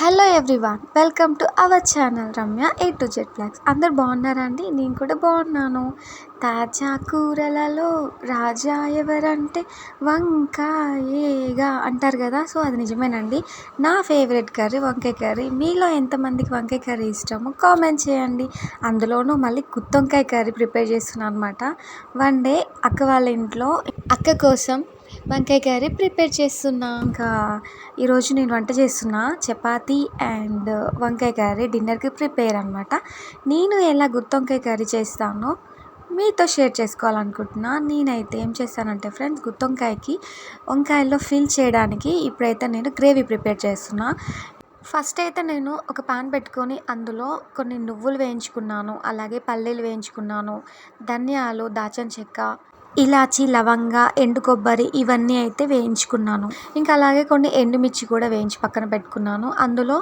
Hello everyone welcome to our channel Ramya A to Z vlogs అందరు బాగున్నారండి? నేను కూడా బాగున్నాను. తాజా కూరలలో రాజా ఎవరంటే వంకాయేగా అంటారు కదా సో అది నిజమేనండి. నా ఫేవరెట్ కర్రీ వంకాయ కర్రీ. మీలో ఎంతమందికి వంకాయ కర్రీ ఇష్టమో కామెంట్ చేయండి. అందులోనూ మళ్ళీ గుత్తొంకాయ కర్రీ ప్రిపేర్ చేస్తున్నాను అనమాట వన్ డే అక్క వాళ్ళ ఇంట్లో అక్క కోసం వంకాయ కర్రీ ప్రిపేర్ చేస్తున్నా. ఇంకా ఈరోజు నేను వంట చేస్తున్నా చపాతీ అండ్ వంకాయ కర్రీ డిన్నర్కి ప్రిపేర్ అనమాట నేను ఎలా గుత్తొంకాయ కర్రీ చేస్తానో మీతో షేర్ చేసుకోవాలనుకుంటున్నా. నేనైతే ఏం చేస్తానంటే ఫ్రెండ్స్ గుత్తొంకాయకి వంకాయల్లో ఫిల్ చేయడానికి ఇప్పుడైతే నేను గ్రేవీ ప్రిపేర్ చేస్తున్నా. ఫస్ట్ అయితే నేను ఒక పాన్ పెట్టుకొని అందులో కొన్ని నువ్వులు వేయించుకున్నాను అలాగే పల్లీలు వేయించుకున్నాను ధనియాలు దాచిన చెక్క ఇలాచి లవంగ ఎండు కొబ్బరి ఇవన్నీ అయితే వేయించుకున్నాను. ఇంకా అలాగే కొన్ని ఎండుమిర్చి కూడా వేయించి పక్కన పెట్టుకున్నాను. అందులో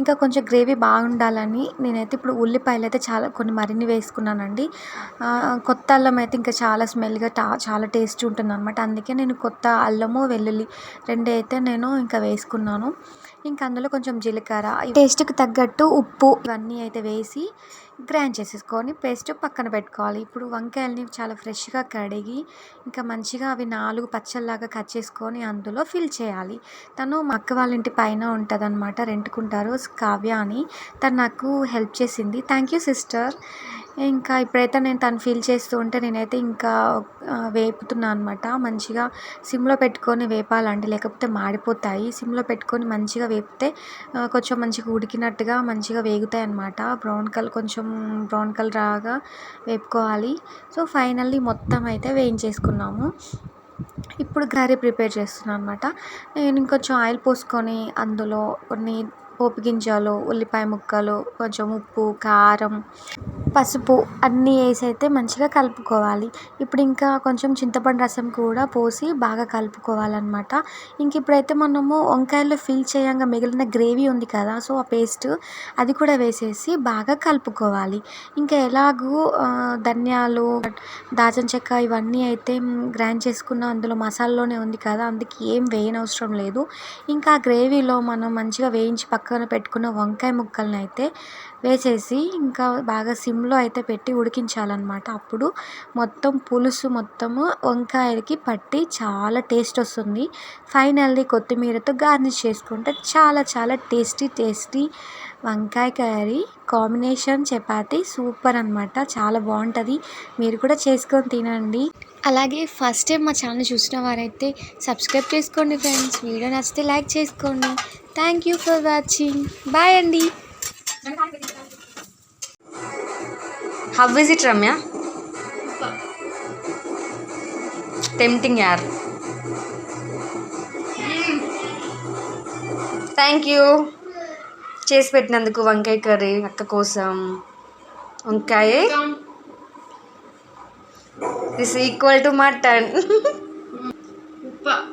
ఇంకా కొంచెం గ్రేవీ బాగుండాలని నేనైతే ఇప్పుడు ఉల్లిపాయలు అయితే చాలా కొన్ని మరిన్ని వేసుకున్నానండి. కొత్త అల్లం అయితే ఇంకా చాలా స్మెల్గా టా చాలా టేస్ట్ ఉంటుంది అనమాట అందుకే నేను కొత్త అల్లము వెల్లుల్లి రెండు అయితే నేను ఇంకా వేసుకున్నాను. ఇంకా అందులో కొంచెం జీలకర్ర టేస్ట్కి తగ్గట్టు ఉప్పు ఇవన్నీ అయితే వేసి గ్రైండ్ చేసేసుకొని పేస్ట్ పక్కన పెట్టుకోవాలి. ఇప్పుడు వంకాయలని చాలా ఫ్రెష్గా కడిగి ఇంకా మంచిగా అవి నాలుగు పచ్చల్లాగా కట్ చేసుకొని అందులో ఫిల్ చేయాలి. తను మా అక్క వాళ్ళ ఇంటి పైన ఉంటుంది అనమాట రెంట్కుంటారు కావ్య అని. తను నాకు హెల్ప్ చేసింది. Thank you sister. ఇంకా ఇప్పుడైతే నేను తను ఫిల్ చేస్తూ ఉంటే నేనైతే ఇంకా వేపుతున్నా అనమాట మంచిగా సిమ్లో పెట్టుకొని వేపాలండి లేకపోతే మాడిపోతాయి. సిమ్లో పెట్టుకొని మంచిగా వేపితే కొంచెం మంచిగా ఉడికినట్టుగా మంచిగా వేగుతాయి అనమాట బ్రౌన్ కలర్ కొంచెం బ్రౌన్ కలర్ రాగా వేపుకోవాలి. సో ఫైనల్లీ మొత్తం అయితే వేయించేసుకున్నాము. ఇప్పుడు కర్రీ ప్రిపేర్ చేస్తున్నాను అనమాట నేను ఇంకొంచెం ఆయిల్ పోసుకొని అందులో కొన్ని పోపు గింజలు ఉల్లిపాయ ముక్కలు కొంచెం ఉప్పు కారం పసుపు అన్నీ వేసి అయితే మంచిగా కలుపుకోవాలి. ఇప్పుడు ఇంకా కొంచెం చింతపండు రసం కూడా పోసి బాగా కలుపుకోవాలన్నమాట. ఇంక ఇప్పుడైతే మనము వంకాయలు ఫిల్ చేయంగా మిగిలిన గ్రేవీ ఉంది కదా సో ఆ పేస్ట్ అది కూడా వేసేసి బాగా కలుపుకోవాలి. ఇంకా ఎలాగూ ధనియాలు దాచిన చెక్క ఇవన్నీ అయితే గ్రైండ్ చేసుకున్న అందులో మసాలాలోనే ఉంది కదా అందుకే ఏం వేయనవసరం లేదు. ఇంకా గ్రేవీలో మనం మంచిగా వేయించి పక్క పక్కన పెట్టుకున్న వంకాయ ముక్కల్ని అయితే వేసేసి ఇంకా బాగా సిమ్లో అయితే పెట్టి ఉడికించాలన్నమాట. అప్పుడు మొత్తం పులుసు మొత్తము వంకాయలకి పట్టి చాలా టేస్ట్ వస్తుంది. ఫైనల్లీ కొత్తిమీరతో గార్నిష్ చేసుకుంటే చాలా చాలా టేస్టీ టేస్టీ వంకాయ కర్రీ కాంబినేషన్ చపాతి సూపర్ అనమాట చాలా బాగుంటుంది. మీరు కూడా చేసుకొని తినండి. అలాగే ఫస్ట్ టైం మా ఛానల్ చూసిన వారైతే సబ్స్క్రైబ్ చేసుకోండి ఫ్రెండ్స్. వీడియో నచ్చితే లైక్ చేసుకోండి. Thank you for watching bye అండి. How is it Ramya? Tempting యార్ థ్యాంక్ యూ చేసి పెట్టినందుకు వంకాయ కర్రీ అక్క కోసం. వంకాయ? Is equal to mutton. Upa.